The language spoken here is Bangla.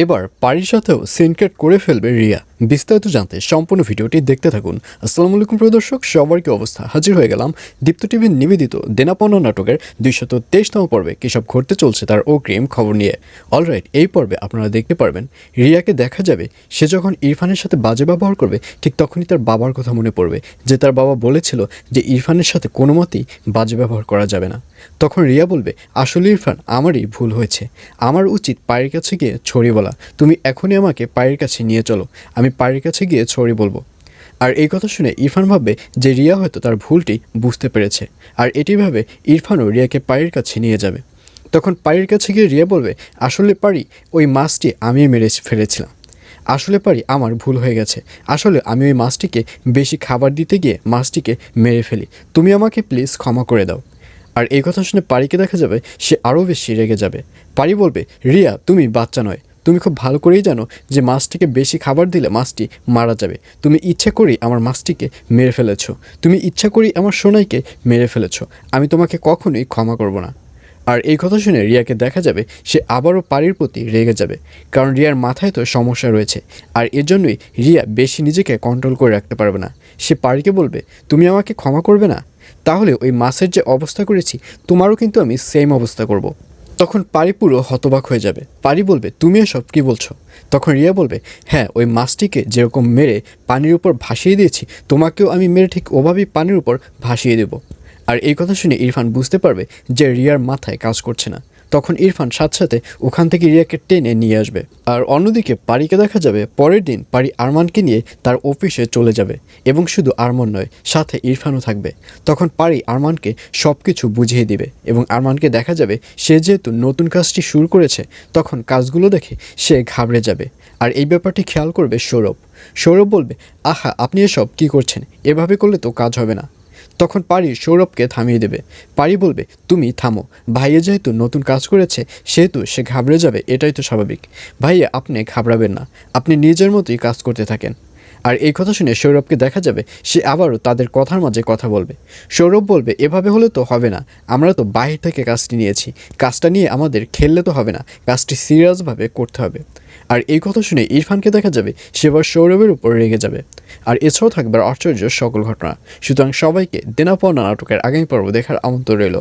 এবার পারির সাথেও সিনক্রেট করে ফেলবে রিয়া। বিস্তারিত জানতে সম্পূর্ণ ভিডিওটি দেখতে থাকুন। আসসালামু আলাইকুম প্রিয় দর্শক, সবার কি অবস্থা? হাজির হয়ে গেলাম দীপ্ত টিভির নিবেদিত দেনাপনা নাটকের দুইশত তেইশতম পর্বে। কী সব ঘটতে চলছে তার অগ্রিম খবর নিয়ে। অলরাইট, এই পর্বে আপনারা দেখতে পারবেন, রিয়াকে দেখা যাবে সে যখন ইরফানের সাথে বাজে ব্যবহার করবে, ঠিক তখনই তার বাবার কথা মনে পড়বে যে তার বাবা বলেছিল যে ইরফানের সাথে কোনো মতেই বাজে ব্যবহার করা যাবে না। তখন রিয়া বলবে, আসলে ইরফান, আমারই ভুল হয়েছে। আমার উচিত পায়ের কাছে গিয়ে ছড়ি বলা, তুমি এখনই আমাকে পায়ের কাছে নিয়ে চলো, আমি পায়ের কাছে গিয়ে ছড়ি বলব। আর এই কথা শুনে ইরফান ভাববে যে রিয়া হয়তো তার ভুলটি বুঝতে পেরেছে, আর এটি ভাবে ইরফানও রিয়াকে পায়ের কাছে নিয়ে যাবে। তখন পায়ের কাছে গিয়ে রিয়া বলবে, আসলে পারি, ওই মাছটি আমি মেরে ফেলেছিলাম। আসলে পারি, আমার ভুল হয়ে গেছে। আসলে আমি ওই মাছটিকে বেশি খাবার দিতে গিয়ে মাছটিকে মেরে ফেলি। তুমি আমাকে প্লিজ ক্ষমা করে দাও। আর এই কথা শুনে পারিকে দেখা যাবে, সে আরও বেশি রেগে যাবে। পারি বলবে, রিয়া, তুমি বাচ্চা নয়। তুমি খুব ভালো করেই জানো যে মাছটিকে বেশি খাবার দিলে মাছটি মারা যাবে। তুমি ইচ্ছা করেই আমার মাছটিকে মেরে ফেলেছ। তুমি ইচ্ছা করেই আমার সোনাইকে মেরে ফেলেছ। আমি তোমাকে কখনোই ক্ষমা করব না। আর এই কথা শুনে রিয়াকে দেখা যাবে সে আবারও পারির প্রতি রেগে যাবে। কারণ রিয়ার মাথায় তো সমস্যা রয়েছে। আর এর জন্যই রিয়া বেশি নিজেকে কন্ট্রোল করে রাখতে পারবে না। সে পারিকে বলবে, তুমি আমাকে ক্ষমা করবে না? তাহলে ওই মাছের যে অবস্থা করেছি, তোমারও কিন্তু আমি সেম অবস্থা করব। তখন পারি পুরো হতবাক হয়ে যাবে। পারি বলবে, তুমি এসব কী বলছো? তখন রিয়া বলবে হ্যাঁ ওই মাছটিকে যেরকম মেরে পানির উপর ভাসিয়ে দিয়েছি, তোমাকেও আমি মেরে ঠিক ওভাবেই পানির উপর ভাসিয়ে দেব। আর এই কথা শুনে ইরফান বুঝতে পারবে যে রিয়ার মাথায় কাজ করছে না। তখন ইরফান সাথে সাথে ওখান থেকে রিয়াকে টেনে নিয়ে আসবে। আর অন্যদিকে পারিকে দেখা যাবে, পরের দিন পারি আরমানকে নিয়ে তার অফিসে চলে যাবে। এবং শুধু আরমান নয়, সাথে ইরফানও থাকবে। তখন পারি আরমানকে সব কিছু বুঝিয়ে দিবে এবং আরমানকে দেখা যাবে, সে যেহেতু নতুন কাজটি শুরু করেছে, তখন কাজগুলো দেখে সে ঘাবড়ে যাবে। আর এই ব্যাপারটি খেয়াল করবে সৌরভ। সৌরভ বলবে, আহা, আপনি এসব কী করছেন? এভাবে করলে তো কাজ হবে না। তখন পারি সৌরভকে থামিয়ে দেবে। পারি বলবে, তুমি থামো। ভাইয়া যেহেতু নতুন কাজ করেছে, সেহেতু সে ঘাবড়ে যাবে, এটাই তো স্বাভাবিক। ভাইয়া, আপনি ঘাবড়াবেন না। আপনি নিজের মতোই কাজ করতে থাকেন। আর এই কথা শুনে সৌরভকে দেখা যাবে, সে আবারও তাদের কথার মাঝে কথা বলবে। সৌরভ বলবে, এভাবে হলে তো হবে না। আমরা তো বাহির থেকে কাজটি নিয়েছি। কাজটা নিয়ে আমাদের খেললে তো হবে না। কাজটি সিরিয়াসভাবে করতে হবে। আর এই কথা শুনে ইরফানকে দেখা যাবে সেবার সৌরভের উপর রেগে যাবে। আর এছাড়াও থাকবে আশ্চর্য সকল ঘটনা। সুতরাং সবাইকে দেনাপাওনা নাটকের আগামী পর্ব দেখার আমন্ত্রণ রইল।